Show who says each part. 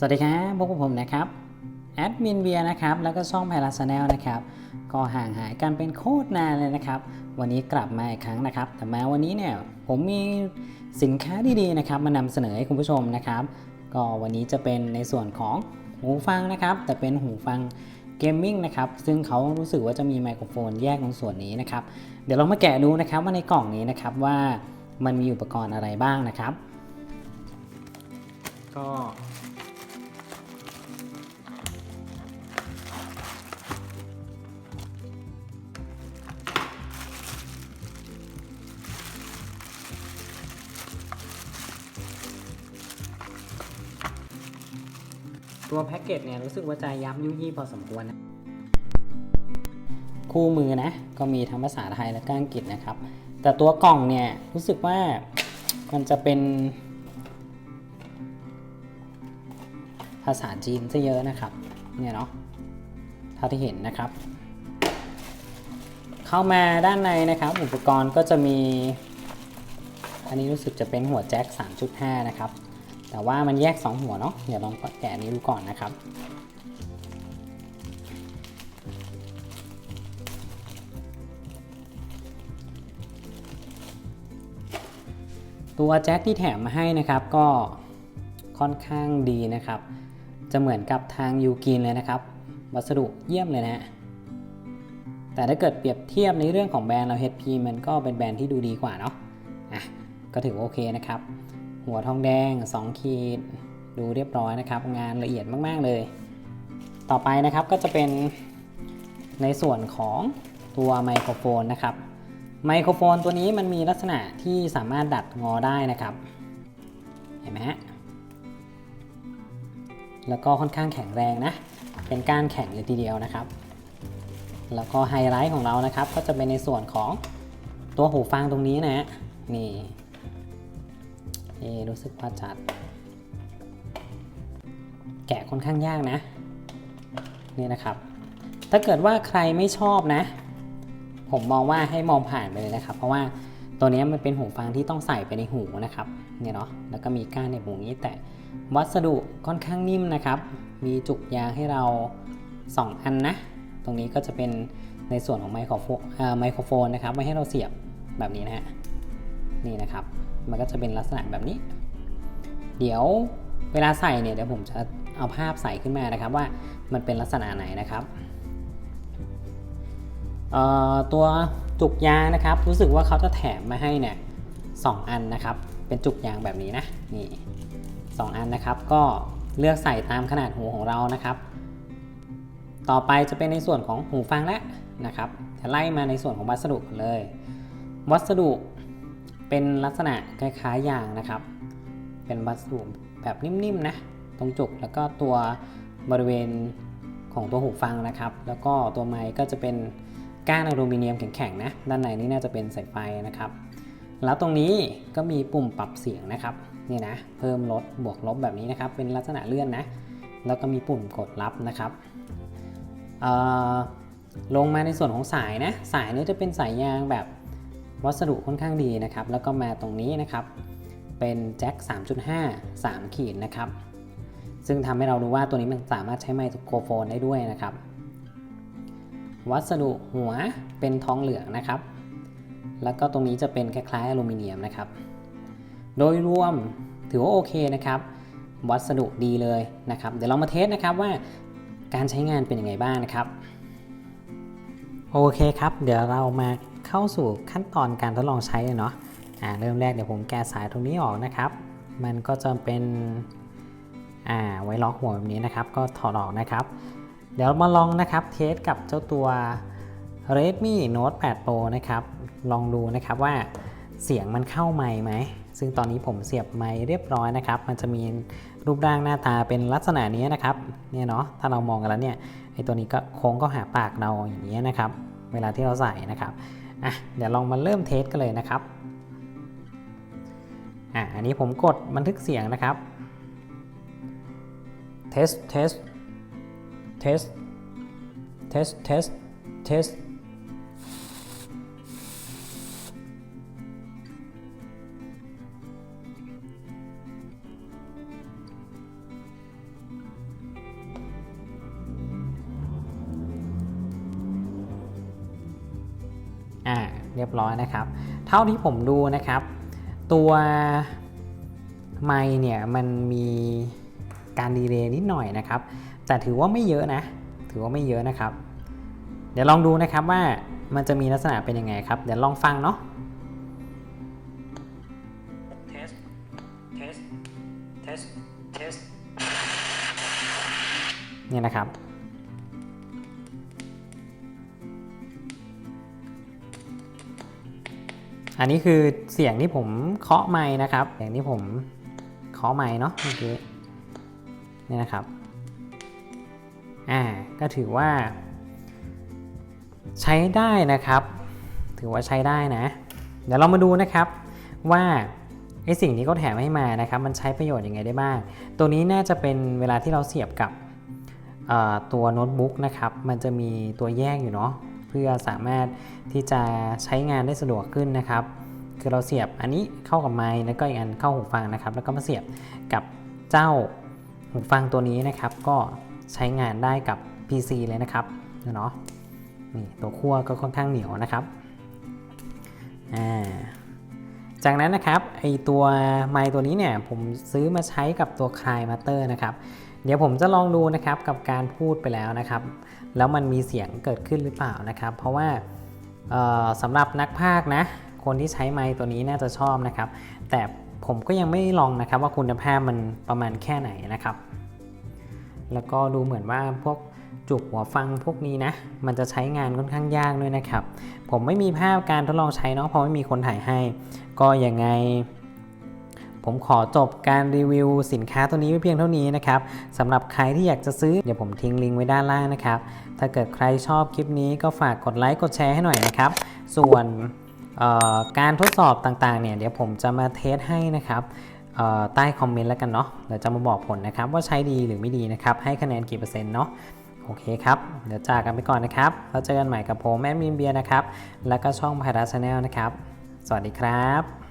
Speaker 1: สวัสดีครับพวกผมนะครับแอดมินเบียนะครับแล้วก็ช่องไพลัสแนลนะครับก็ห่างหายกันเป็นโคตรนานเลยนะครับ วันนี้กลับมาอีกครั้งนะครับ แต่แมาวันนี้เนี่ยผมมีสินค้าดีๆนะครับ มานำเสนอให้คุณผู้ชมนะครับ ก็วันนี้จะเป็นในส่วนของหูฟังนะครับ แต่เป็นหูฟังเกมมิ่งนะครับซึ่งเขารู้สึกว่าจะมีไมโครโฟนแยกตรงส่วนนี้นะครับ เดี๋ยวเรามาแกะดูนะครับว่าในกล่องนี้นะครับว่ามันมีอุปกรณ์อะไรบ้างนะครับ ก็ ตัวแพ็กเกจเนี่ยรู้สึกว่าจะย้ำยุยี่พอสมควรนะคู่มือนะก็มีทั้งภาษาไทยและก็อังกฤษนะครับ แต่ตัวกล่องเนี่ยรู้สึกว่ามันจะเป็น ภาษาจีนซะเยอะนะครับเนี่ยเนาะเท่าที่เห็นนะครับ เข้ามาด้านในนะครับ อุปกรณ์ก็จะมี อันนี้รู้สึกจะเป็นหัวแจ็ค 3.5 นะครับ แต่ว่ามันแยก 2 หัวเนาะเดี๋ยวลองแกะนี้ดูก่อนนะครับ ตัวแจ็คที่แถมมาให้นะครับก็ค่อนข้างดีนะครับ จะเหมือนกับทางยูกินเลยนะครับ วัสดุเยี่ยมเลยนะฮะแต่ถ้าเกิดเปรียบเทียบในเรื่องของแบรนด์เรา HP มันก็เป็นแบรนด์ที่ดูดีกว่าเนาะอะก็ถือโอเคนะครับ หัวทองแดง 2 ขีด ดูเรียบร้อยนะครับ งานละเอียดมากๆเลย ต่อไปนะครับก็จะเป็นในส่วนของตัวไมโครโฟนนะครับ ไมโครโฟนตัวนี้มันมีลักษณะที่สามารถดัดงอได้นะครับ เห็นไหมฮะ แล้วก็ค่อนข้างแข็งแรงนะ เป็นก้านแข็งเลยทีเดียวนะครับ แล้วก็ไฮไลท์ของเรานะครับ ก็จะเป็นในส่วนของตัวหูฟังตรงนี้นะฮะ นี่นี่ รู้สึกว่าจัด แกะค่อนข้างยากนะ นี่นะครับ ถ้าเกิดว่าใครไม่ชอบนะ ผมมองว่าให้มองผ่านไปเลยนะครับ เพราะว่าตัวนี้มันเป็นหูฟังที่ต้องใส่ไปในหูนะครับเนี่ยเนาะแล้วก็มีก้านในหูนี้แต่วัสดุค่อนข้างนิ่มนะครับ มีจุกยางให้เรา 2 อันนะ ตรงนี้ก็จะเป็นในส่วนของไมโครโฟนไมโครโฟนนะครับไว้ให้เราเสียบแบบนี้นะฮะ นี่นะครับ มันก็จะเป็นลักษณะแบบนี้ เดี๋ยวเวลาใส่เนี่ยเดี๋ยวผมจะเอาภาพใส่ขึ้นมานะครับว่ามันเป็นลักษณะไหนนะครับตัวจุกยางนะครับ รู้สึกว่าเขาจะแถมมาให้เนี่ยสอันนะครับ เป็นจุกยางแบบนี้นะนี่สอันนะครับ ก็เลือกใส่ตามขนาดหูของเรานะครับ ต่อไปจะเป็นในส่วนของหูฟังแล้วนะครับ จะไล่มาในส่วนของวัสดุกันเลย วัสดุ เป็นลักษณะคล้ายๆยางนะครับ เป็นวัสดุแบบนิ่มๆนะ ตรงจุกแล้วก็ตัวบริเวณของตัวหูฟังนะครับ แล้วก็ตัวไม้ก็จะเป็นก้านอลูมิเนียมแข็งๆนะ ด้านในนี่น่าจะเป็นสายไฟนะครับ แล้วตรงนี้ก็มีปุ่มปรับเสียงนะครับ นี่นะ เพิ่มลดบวกลบแบบนี้นะครับ เป็นลักษณะเลื่อนนะ แล้วก็มีปุ่มกดรับนะครับลงมาในส่วนของสายนะ สายนี้จะเป็นสายยางแบบ วัสดุค่อนข้างดีนะครับ แล้วก็มาตรงนี้นะครับ เป็นแจ็ค 3.5 3 ขีดนะครับ ซึ่งทำให้เรารู้ว่าตัวนี้มันสามารถใช้ไมโครโฟนได้ด้วยนะครับ วัสดุหัวเป็นทองเหลืองนะครับ แล้วก็ตรงนี้จะเป็นคล้ายๆอลูมิเนียมนะครับ โดยรวมถือว่าโอเคนะครับ วัสดุดีเลยนะครับ เดี๋ยวเรามาเทสนะครับว่าการใช้งานเป็นยังไงบ้างนะครับ โอเคครับ เดี๋ยวเรามา เข้าสู่ขั้นตอนการทดลองใช้เลยเนาะอ่าเริ่มแรกเดี๋ยวผมแกะสายตรงนี้ออกนะครับ มันก็จะเป็นอ่าไว้ล็อกหัวแบบนี้นะครับ ก็ถอดออกนะครับ เดี๋ยวมาลองนะครับเทสกับเจ้าตัว Redmi Note 8 Pro นะครับ ลองดูนะครับว่าเสียงมันเข้าไมค์ไหม ซึ่งตอนนี้ผมเสียบไมค์เรียบร้อยนะครับ มันจะมีรูปร่างหน้าตาเป็นลักษณะนี้นะครับ เนี่ยเนาะ ถ้าเรามองกันแล้วเนี่ย ไอตัวนี้ก็โค้งก็หาปากเราอย่างนี้นะครับ เวลาที่เราใส่นะครับ อะเดี๋ยวลองมาเริ่มเทสกันเลยนะครับอะอันนี้ผมกดบันทึกเสียงนะครับเทสเทสเทสเทสเทสเทส อ่าเรียบร้อยนะครับ เท่าที่ผมดูนะครับ ตัวไมค์เนี่ยมันมีการดีเลย์นิดหน่อยนะครับ แต่ถือว่าไม่เยอะนะ ถือว่าไม่เยอะนะครับ เดี๋ยวลองดูนะครับว่ามันจะมีลักษณะเป็นยังไงครับ เดี๋ยวลองฟังเนาะ test test test test เนี่ยนะครับ อันนี้คือเสียงที่ผมเคาะไม้นะครับ เสียงที่ผมเคาะไม้เนาะเมื่อกี้เนี่ยนะครับ อ่า ก็ถือว่า ใช้ได้นะครับ ถือว่าใช้ได้นะ เดี๋ยวเรามาดูนะครับว่าไอสิ่งที่เขาแถมให้มานะครับ มันใช้ประโยชน์ยังไงได้บ้าง ตัวนี้น่าจะเป็นเวลาที่เราเสียบกับตัวโน้ตบุ๊กนะครับ มันจะมีตัวแยกอยู่เนาะ เพื่อสามารถที่จะใช้งานได้สะดวกขึ้นนะครับ คือเราเสียบอันนี้เข้ากับไมค์แล้วก็อีกอันเข้าหูฟังนะครับ แล้วก็มาเสียบกับเจ้าหูฟังตัวนี้นะครับ ก็ใช้งานได้กับ PC เลยนะครับเนาะนี่ตัวขั้วก็ค่อนข้างเหนียวนะครับอ่าจากนั้นนะครับไอตัวไมค์ตัวนี้เนี่ยผมซื้อมาใช้กับตัวคลายมาเตอร์นะครับ เดี๋ยวผมจะลองดูนะครับกับการพูดไปแล้วนะครับ แล้วมันมีเสียงเกิดขึ้นหรือเปล่านะครับ เพราะว่าสำหรับนักพากนะ คนที่ใช้ไมค์ตัวนี้น่าจะชอบนะครับ แต่ผมก็ยังไม่ลองนะครับว่าคุณภาพมันประมาณแค่ไหนนะครับ แล้วก็ดูเหมือนว่าพวกจุกหัวฟังพวกนี้นะ มันจะใช้งานค่อนข้างยากด้วยนะครับ ผมไม่มีภาพการทดลองใช้เนาะเพราะไม่มีคนถ่ายให้ ก็ยังไง ผมขอจบการรีวิวสินค้าตัวนี้ไว้เพียงเท่านี้นะครับสำหรับใครที่อยากจะซื้อ เดี๋ยวผมทิ้งลิงก์ไว้ด้านล่างนะครับ ถ้าเกิดใครชอบคลิปนี้ก็ฝากกดไลค์กดแชร์ให้หน่อยนะครับ ส่วนการทดสอบต่างๆเนี่ยเดี๋ยวผมจะมาเทสให้นะครับใต้คอมเมนต์แล้วกันเนาะเดี๋ยวจะมาบอกผลนะครับ ว่าใช้ดีหรือไม่ดีนะครับ ให้คะแนนกี่เปอร์เซ็นต์เนาะโอเคครับ เดี๋ยวจากกันไปก่อนนะครับ แล้วเจอกันใหม่กับผมแอดมินเบียร์นะครับ แล้วก็ช่องพาราชแนลนะครับ สวัสดีครับ